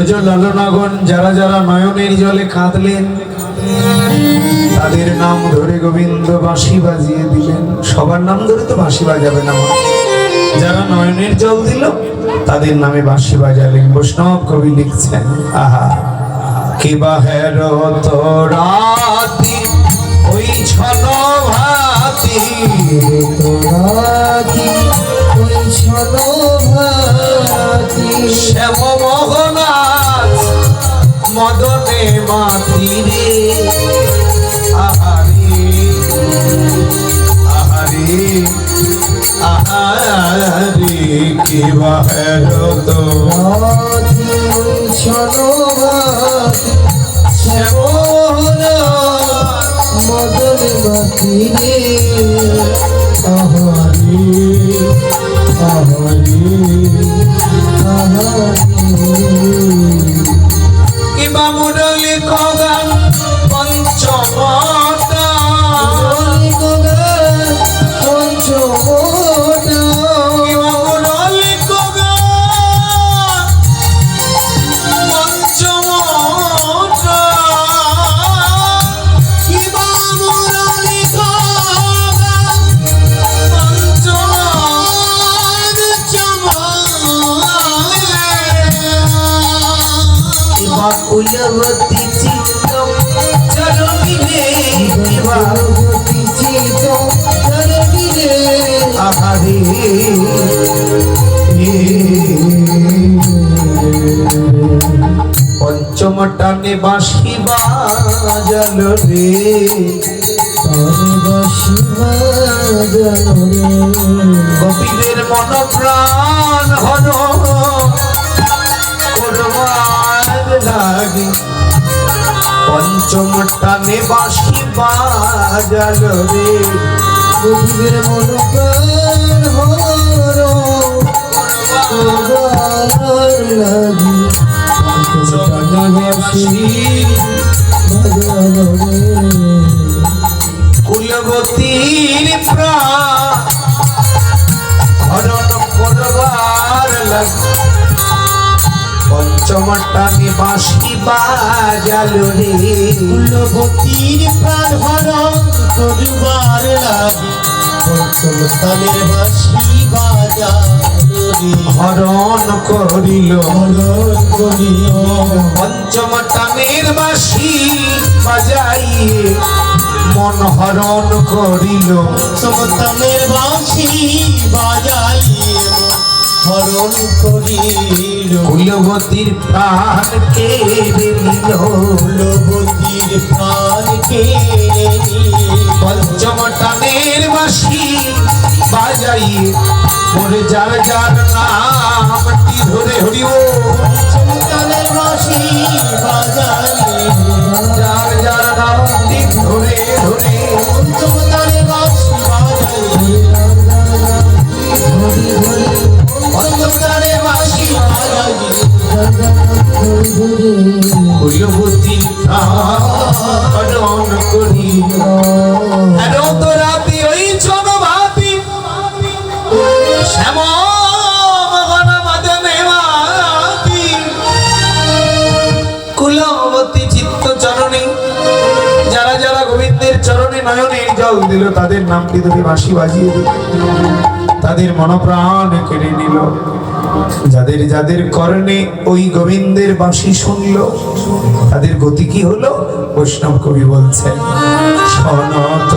ব্রজ লালনাগণ যারা যারা নয়নের জলে কাঁদলেন, তাদের নাম ধরে গোবিন্দ বাঁশি বাজিয়ে দিলেন। সবার নাম ধরে তো বাঁশি বাজাবে না। যারা নয়নের জল দিল, তাদের নামে বাঁশি বাজালেন। বৈষ্ণব কবি লিখছেন, আহা, কি বাহের তোরাতি ওই ছল ভাতি ওই শ্যাম মোহনাথ মদনে মাতিরে আহারে আহারে আহারে কি বাহের তো। মদন মাতি কিবা মুরলি কগান কুলবতী চিত্ত। চরণী রে কুলবতী চিত্ত রে আহারে। পঞ্চম টানে বাঁশি বাজল রে। তরে বসিবা রে। কবিদের মন প্রাণ হর লাগে। পঞ্চম টানে বাঁশি বাজল রে। গভীর মন প্রাণ লাগি। রে। কুলবতীর প্রাণ করবার পঞ্চম টানে বাঁশি বাজাল রে। কুলবতীর প্রাণ হরণ করবার লাগি পঞ্চম তালের বাসি বাজানো রে। হরণ করিল। হরণ করিল। পঞ্চমটানের বাঁশি বাজাইয়ে মন হরণ করিল। সমতলের বাঁশি বাজাইয়ে হরণ করিল। কুলবতীর প্রাণ কেড়ে নিল। কুলবতীর প্রাণ কেড়ে পঞ্চম টানের বাঁশি বাজাইয়ে মোরে যার যার নামটি ধরে হরিব। ধরি ধরি কুলবতীর প্রাণ করিল আরও রাতি চিত্ত চরণে যারা যারা গোবিন্দের চরণে নয়নে জল দিল, তাদের নামটি তুমি বাঁশি বাজিয়ে তাদের মনপ্রাণ কেড়ে নিল। যাদের যাদের কর্ণে ওই গোবিন্দের বাঁশি শুনল, তাদের গতি কি হলো? বৈষ্ণব কবি বলছেন সনত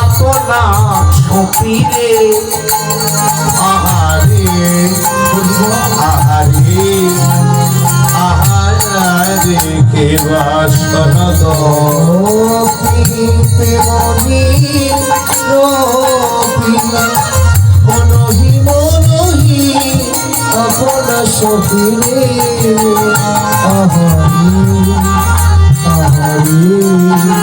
আপনা আহারে কে বাসনদ সফিরে আহারি আহারি আহারি।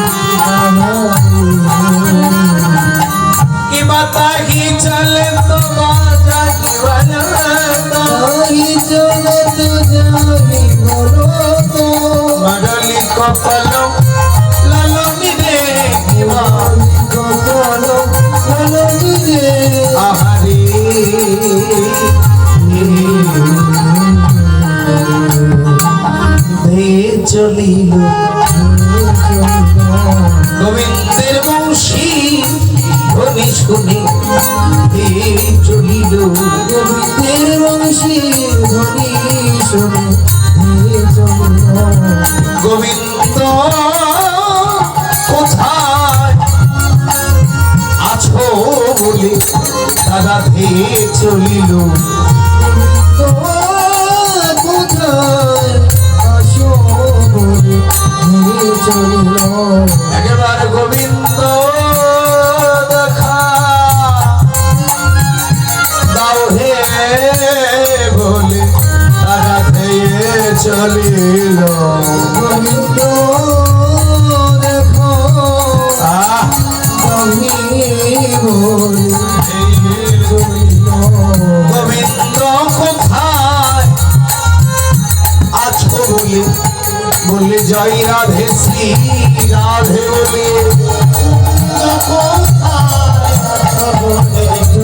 চলিল গোবিন্দের বংশী শুনে চলিল গোবিন্দের বংশী, ধ্বনি গোবিন্দ, কোথায় আছো বলে তারা ধেয়ে চলিল? আছো বলে বলে জয় রাধে শ্রী রাধে বলে আছো